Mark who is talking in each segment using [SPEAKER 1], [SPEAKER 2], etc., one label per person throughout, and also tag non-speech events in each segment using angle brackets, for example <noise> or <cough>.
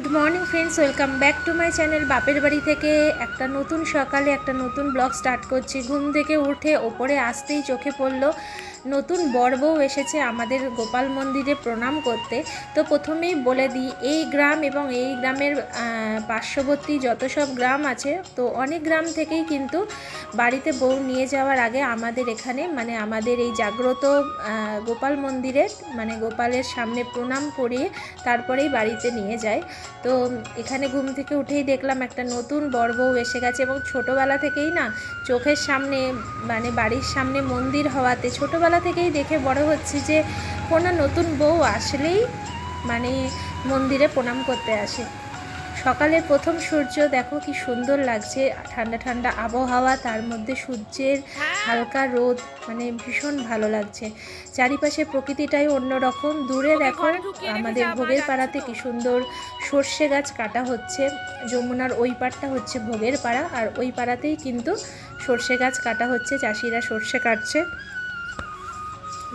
[SPEAKER 1] Good morning friends, welcome back to my channel বাপের বাড়ি থেকে। একটা নতুন সকালে একটা নতুন ব্লগ স্টার্ট করছি। ঘুম থেকে উঠে ওপরে আসতেই চোখে পড়ল। নতুন বর এসেছে আমাদের গোপাল মন্দিরে প্রণাম করতে। তো প্রথমেই বলে দিই, এই গ্রাম এবং এই গ্রামের পার্শ্ববর্তী যত সব গ্রাম আছে, তো অনেক গ্রাম থেকেই কিন্তু বাড়িতে বউ নিয়ে যাওয়ার আগে আমাদের এখানে মানে আমাদের এই জাগ্রত গোপাল মন্দিরে মানে গোপালের সামনে প্রণাম করিয়ে তারপরেই বাড়িতে নিয়ে যায়। তো এখানে ঘুম থেকে উঠেই দেখলাম একটা নতুন বর এসে গেছে এবং ছোটোবেলা থেকেই না, চোখের সামনে মানে বাড়ির সামনে মন্দির হওয়াতে, ছোটোবেলা থেকেই দেখে বড় হচ্ছে যে কোনো নতুন বউ আসলেই মানে মন্দিরে প্রণাম করতে আসে। সকালের প্রথম সূর্য দেখো কি সুন্দর লাগছে ঠান্ডা ঠান্ডা আবহাওয়া তার মধ্যে সূর্যের হালকা রোদ মানে ভীষণ ভালো লাগছে। চারিপাশে প্রকৃতিটাই অন্যরকম। দূরে দেখো আমাদের ভোগের পাড়াতে কি সুন্দর সর্ষে গাছ কাটা হচ্ছে। যমুনার ওই পাড়টা হচ্ছে ভোগের পাড়া আর ওই পাড়াতেই কিন্তু সর্ষে গাছ কাটা হচ্ছে চাষিরা সর্ষে কাটছে।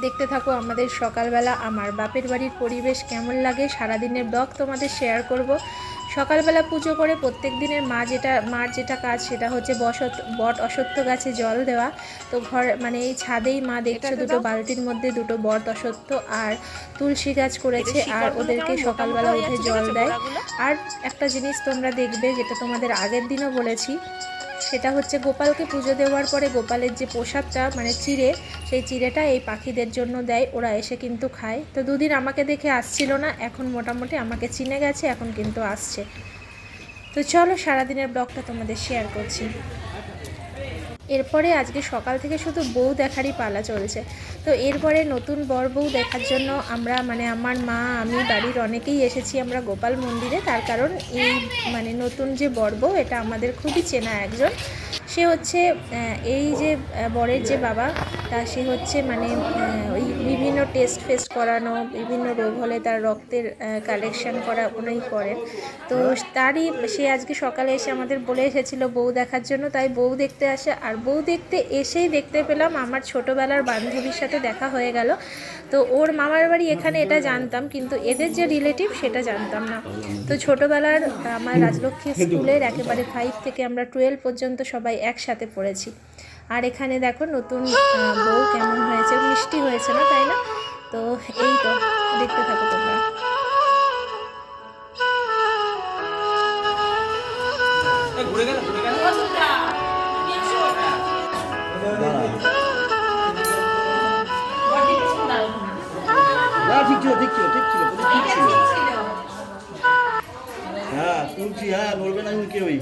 [SPEAKER 1] দেখতে থাকো আমাদের সকালবেলা। আমার বাপের বাড়ির পরিবেশ কেমন লাগে সারাদিনের ব্লগ তোমাদের শেয়ার করব। সকালবেলা পুজো করে প্রত্যেক দিনের মা যেটা মার যেটা কাজ সেটা হচ্ছে বসত বট অসত্য গাছে জল দেওয়া। তো ঘর মানে এই ছাদেই মা দেখছে দুটো বালতির মধ্যে দুটো বট অসত্য আর তুলসী গাছ করেছে আর ওদেরকে সকালবেলা উঠে জল দেয়। আর একটা জিনিস তোমরা দেখবে যেটা তোমাদের আগের দিনও বলেছি। সেটা হচ্ছে গোপালকে পুজো দেওয়ার পরে গোপালের যে প্রসাদটা মানে চিড়ে, সেই চিড়েটা এই পাখিদের জন্য দেয়। ওরা এসে কিন্তু খায়। তো দুদিন আমাকে দেখে আসছিল না, এখন মোটামুটি আমাকে চিনে গেছে, এখন কিন্তু আসছে। তো চলো সারাদিনের ব্লগটা তোমাদের শেয়ার করছি। এরপরে আজকে সকাল থেকে শুধু বউ দেখারই পালা চলছে। তো এরপরে নতুন বর বউ দেখার জন্য আমরা মানে আমার মা, আমি, বাড়ির অনেকেই এসেছি আমরা গোপাল মন্দিরে। তার কারণ এই মানে নতুন যে বর বউ, এটা আমাদের খুবই চেনা একজন। সে হচ্ছে এই যে বরের যে বাবা, তা সে হচ্ছে মানে ওই বিভিন্ন টেস্ট ফেস্ট করানো, বিভিন্ন রোগ হলে তার রক্তের কালেকশন করা উনি করেন। তো তারই, সে আজকে সকালে এসে আমাদের বলে এসেছিল বউ দেখার জন্য, তাই বউ দেখতে আসে, আর বউ দেখতে এসেই দেখতে পেলাম আমার ছোটোবেলার বান্ধবীর সাথে দেখা হয়ে গেল। তো ওর মামার বাড়ি এখানে এটা জানতাম, কিন্তু এদের যে রিলেটিভ সেটা জানতাম না। তো ছোটোবেলার আমার রাজলক্ষ্মী স্কুলের একেবারে ফাইভ থেকে আমরা টুয়েলভ পর্যন্ত সবাই একসাথে পড়েছি। আর এখানে দেখো নতুন বউ কেমন হয়েছে? মিষ্টি হয়েছে না তাই না? তো এই তো দেখতে থাকো তোমরা।
[SPEAKER 2] এই ঘুরে গেল ঘুরে
[SPEAKER 3] ঠিক ছিল ঠিক ছিল ঠিক ছিল পুরো ঠিক ছিল। হ্যাঁ তুলছি হ্যাঁ নড়বে না কেউই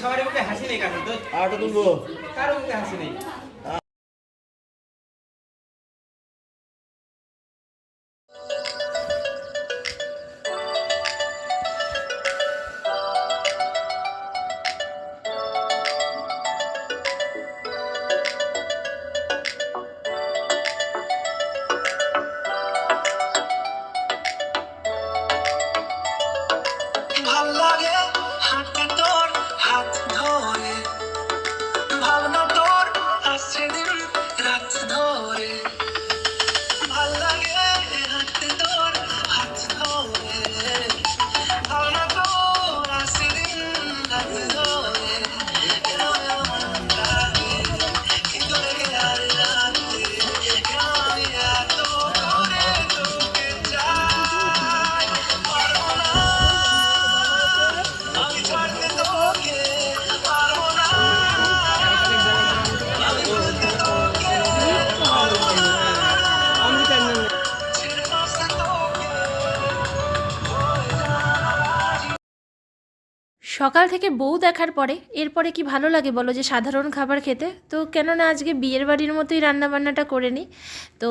[SPEAKER 2] সবার মুখে হাসি নেই কারণ তো
[SPEAKER 3] আটা তুলবো?
[SPEAKER 2] কারও মুখে হাসি নেই।
[SPEAKER 1] সকাল থেকে বউ দেখার পরে, এরপরে কি ভালো লাগে বলো যে সাধারণ খাবার খেতে? তো কেননা আজকে বিয়ের বাড়ির মতোই রান্নাবান্নাটা করে নিই তো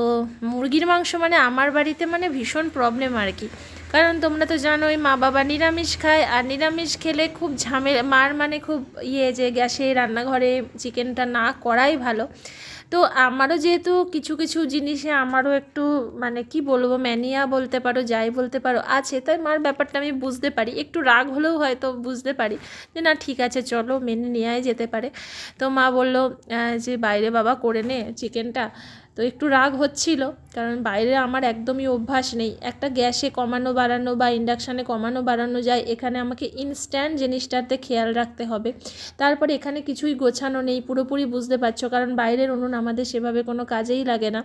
[SPEAKER 1] মুরগির মাংস মানে আমার বাড়িতে মানে ভীষণ প্রবলেম আর কি। কারণ তোমরা তো জানোই, মা বাবা নিরামিষ খায় আর নিরামিষ খেলে খুব ঝামেলা, মার মানে খুব ইয়ে যে গ্যাসে রান্নাঘরে চিকেনটা না করাই ভালো। তো আমারও যেহেতু কিছু কিছু জিনিসে আমারও একটু মানে কি বলব ম্যানিয়া বলতে পারো, যাই বলতে পারো, আছে। তাই মার ব্যাপারটা আমি বুঝতে পারি। একটু রাগ হলেও হয়তো বুঝতে পারি যে, না, ঠিক আছে, চলো মেনে নেওয়াই যেতে পারে। তো মা বলল যে বাইরে বাবা করে নে চিকেনটা তো একটু রাগ হচ্ছিল, কারণ বাইরে আমার একদমই অভ্যাস নেই। একটা গ্যাসে কমানো বাড়ানো বা ইন্ডাকশানে কমানো বাড়ানো যায়, এখানে আমাকে ইনস্ট্যান্ট জিনিসটাতে খেয়াল রাখতে হবে। তারপরে এখানে কিছুই গোছানো নেই, পুরোপুরি বুঝতে পারছ, কারণ বাইরের উনুন আমাদের সেভাবে কোনো কাজেই লাগে না।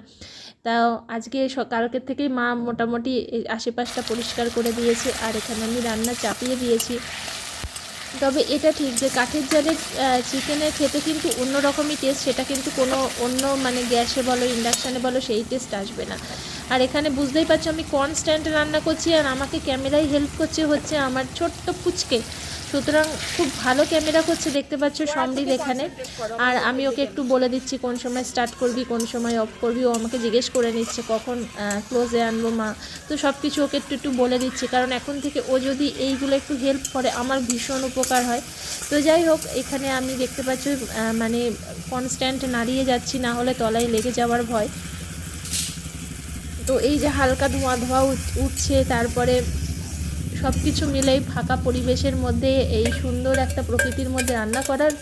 [SPEAKER 1] তাও আজকে কালকের থেকেই মা মোটামুটি আশেপাশটা পরিষ্কার করে দিয়েছে, আর এখানে আমি রান্না চাপিয়ে দিয়েছি। তবে এটা ঠিক যে কাঠের জালের চিকেনের খেতে কিন্তু অন্য রকমই টেস্ট সেটা কিন্তু কোনো অন্য মানে গ্যাসে বলো ইন্ডাকশানে বলো, সেই টেস্ট আসবে না। আর এখানে বুঝতেই পারছ আমি কনস্ট্যান্ট রান্না করছি, আর আমাকে ক্যামেরায় হেল্প করছে হচ্ছে আমার ছোট্ট পুচকে। সুতরাং খুব ভালো ক্যামেরা করছে দেখতে পাচ্ছ সমরিল এখানে। আর আমি ওকে একটু বলে দিচ্ছি কোন সময় স্টার্ট করবি, কোন সময় অফ করবি। ও আমাকে জিজ্ঞেস করে নিচ্ছে কখন ক্লোজে আনব মা। তো সব কিছু ওকে একটু একটু বলে দিচ্ছি, কারণ এখন থেকে ও যদি এইগুলো একটু হেল্প করে, আমার ভীষণ উপকার হয়। তো যাই হোক, এখানে আমি দেখতে পাচ্ছি মানে কনস্ট্যান্ট নাড়িয়ে যাচ্ছি, না হলে তলায় লেগে যাওয়ার ভয়। তো এই যে হালকা ধোঁয়া ধোঁয়া উঠছে, তারপরে সব কিছু মিলেই ফাঁকা পরিবেশের মধ্যে এই সুন্দর একটা প্রকৃতির মধ্যে রান্না করার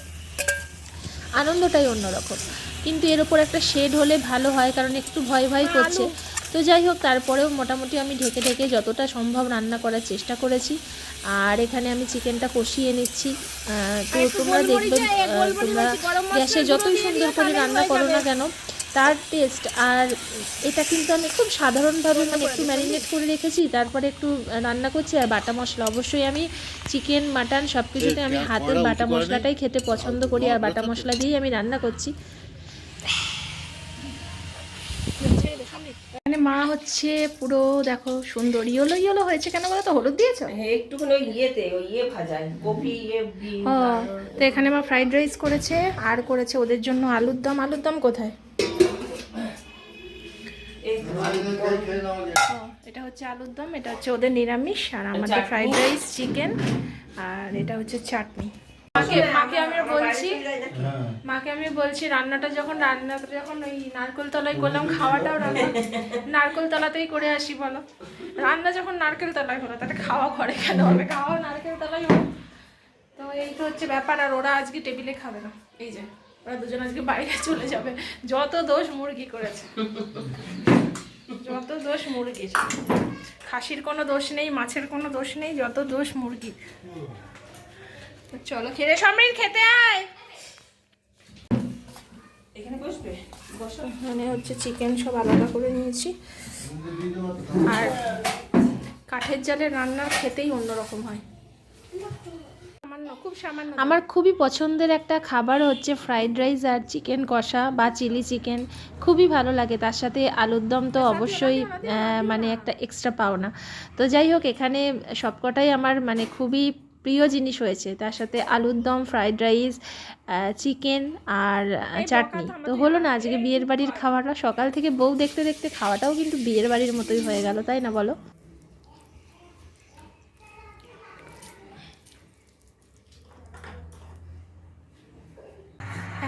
[SPEAKER 1] আনন্দটাই অন্যরকম। কিন্তু এর ওপর একটা শেড হলে ভালো হয় কারণ একটু ভয় ভয় করছে। তো যাই হোক তারপরেও মোটামুটি আমি ঢেকে ঢেকে যতটা সম্ভব রান্না করার চেষ্টা করেছি। আর এখানে আমি চিকেনটা কষিয়ে নিচ্ছি। তো তোমরা দেখবে তোমরা গ্যাসে যতই সুন্দর করে রান্না করো না কেন তার টেস্ট আর এটা কিন্তু আমি খুব সাধারণভাবে মানে একটু ম্যারিনেট করে রেখেছি তারপরে একটু রান্না করছি আর বাটা মশলা। অবশ্যই আমি চিকেন মাটন সব কিছুতে আমি হাতের বাটা মশলাটাই খেতে পছন্দ করি আর বাটা মশলা দিয়েই আমি রান্না করছি। এখানে মা হচ্ছে পুরো দেখো সুন্দর। ইয়েলো ইয়েলো হয়েছে কেন বলো তো? হলুদ দিয়েছ?
[SPEAKER 4] হ্যাঁ একটুখানি ওই ইয়েতে ওই ইয়ে ভাজায় কপি ইয়ে
[SPEAKER 1] তো এখানে মা ফ্রাইড রাইস করেছে আর করেছে ওদের জন্য আলুর দম। আলুর দম কোথায়? এটা হচ্ছে আলুর দম এটা হচ্ছে ওদের নিরামিষ আর আমাদের ফ্রাইড রাইস চিকেন আর এটা হচ্ছে চাটনি। মাকে মাকে আমি বলছি মাকে আমি বলছি রান্নাটা যখন রান্নাটা যখন ওই নারকেল তলায় করলাম খাওয়াটাও রান্না। নারকেল তলাতেই করে আসি বলো। রান্না যখন নারকেল তলায় হলো তাহলে খাওয়া ঘরে কেন? হবে খাওয়া নারকেল তলায় হলো। তো এই তো হচ্ছে ব্যাপার আর ওরা আজকে টেবিলে খাবে না। এই যে ওরা দুজন আজকে বাইরে চলে যাবে। যত দোষ মুরগি করেছে। যত দোষ মুরগির। খাসির কোনো দোষ নেই মাছের কোনো দোষ নেই যত দোষ মুরগির। তো চলো খেলে সমীর খেতে আয়।
[SPEAKER 4] এখানে বসবে?
[SPEAKER 1] এখানে হচ্ছে চিকেন সব আলাদা করে নিয়েছি। আর কাঠের জালে রান্নার খেতেই অন্যরকম হয়। আমার খুবই পছন্দের একটা খাবার হচ্ছে ফ্রাইড রাইস আর চিকেন কষা বা চিলি চিকেন খুবই ভালো লাগে। তার সাথে আলুর দম তো অবশ্যই মানে একটা এক্সট্রা পাওনা। তো যাই হোক এখানে সবকটাই আমার মানে খুবই প্রিয় জিনিস হয়েছে। তার সাথে আলুর দম ফ্রাইড রাইস চিকেন আর চাটনি। তো হলো না আজকে বিয়ের বাড়ির খাওয়াটা সকাল থেকে বউ দেখতে দেখতে খাওয়াটাও কিন্তু বিয়ের বাড়ির মতোই হয়ে গেল তাই না বলো?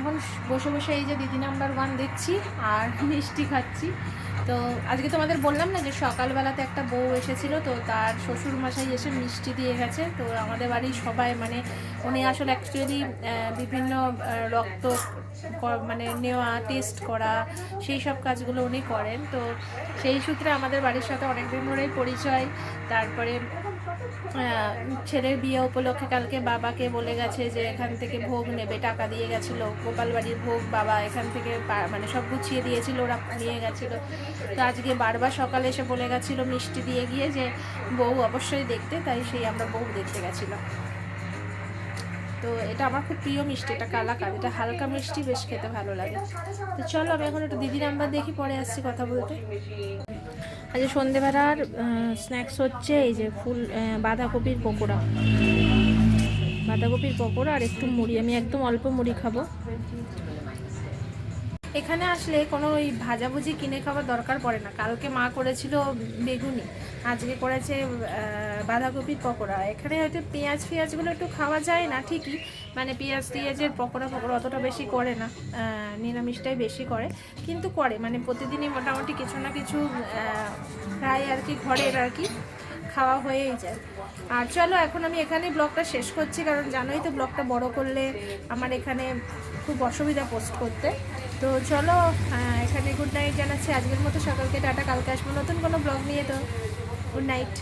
[SPEAKER 1] এখন বসে বসে এই যে দিদি নাম্বার ওয়ান দেখছি আর <laughs> মিষ্টি খাচ্ছি। তো আজকে তোমাদের বললাম না যে সকালবেলাতে একটা বউ এসেছিল, তো তার শ্বশুর মশাই এসে মিষ্টি দিয়ে গেছে। তো আমাদের বাড়ির সবাই মানে উনি আসলে অ্যাকচুয়ালি বিভিন্ন রক্ত মানে নেওয়া টেস্ট করা, সেই সব কাজগুলো উনি করেন। তো সেই সূত্রে আমাদের বাড়ির সাথে অনেক দিন ধরেই পরিচয়। তারপরে ছেলের বিয়ে উপলক্ষে কালকে বাবাকে বলে গেছে যে এখান থেকে ভোগ নেবে, টাকা দিয়ে গেছিল গোপাল বাড়ির ভোগ বাবা এখান থেকে মানে সব গুছিয়ে দিয়েছিল, ওরা নিয়ে গেছিল। তো আজকে বারবার সকালে এসে বলে গেছিল মিষ্টি দিয়ে গিয়ে যে বউ অবশ্যই দেখতে, তাই সেই আমরা বউ দেখতে গেছিলাম তো এটা আমার খুব প্রিয় মিষ্টি, এটা কালাকার এটা হালকা মিষ্টি, বেশ খেতে ভালো লাগে। তো চলো, আমি এখন একটু দিদি নাম্বার দেখি, পরে আসছি কথা বলতে। আজ সন্ধেবেলার স্ন্যাক্স হচ্ছে এই যে ফুল বাঁধাকপির পকোড়া। বাঁধাকপির পকোড়া আর একটু মুড়ি। আমি একদম অল্প মুড়ি খাব। এখানে আসলে কোনো ওই ভাজাভুজি কিনে খাওয়ার দরকার পড়ে না। কালকে মা করেছিল বেগুনি, আজকে করেছে বাঁধাকপির পকোড়া। এখানে হয়তো পেঁয়াজ ফেঁয়াজগুলো একটু খাওয়া যায় না ঠিকই মানে পেঁয়াজ টিয়াজের পকোড়া ফকোড়া অতটা বেশি করে না নিরামিষটাই বেশি করে, কিন্তু করে। মানে প্রতিদিনই মোটামুটি কিছু না কিছু প্রায় আর কি ঘরের আর কি খাওয়া হয়েই যায়। আর চলো, এখন আমি এখানেই ব্লগটা শেষ করছি, কারণ জানোই তো ব্লগটা বড় করলে আমার এখানে খুব অসুবিধা পোস্ট করতে। তো চলো এখানে গুড নাইট জানাচ্ছি। আজকের মতো সকালকে টাটা, কালকে আসব নতুন কোনো ব্লগ নিয়ে, তো গুড নাইট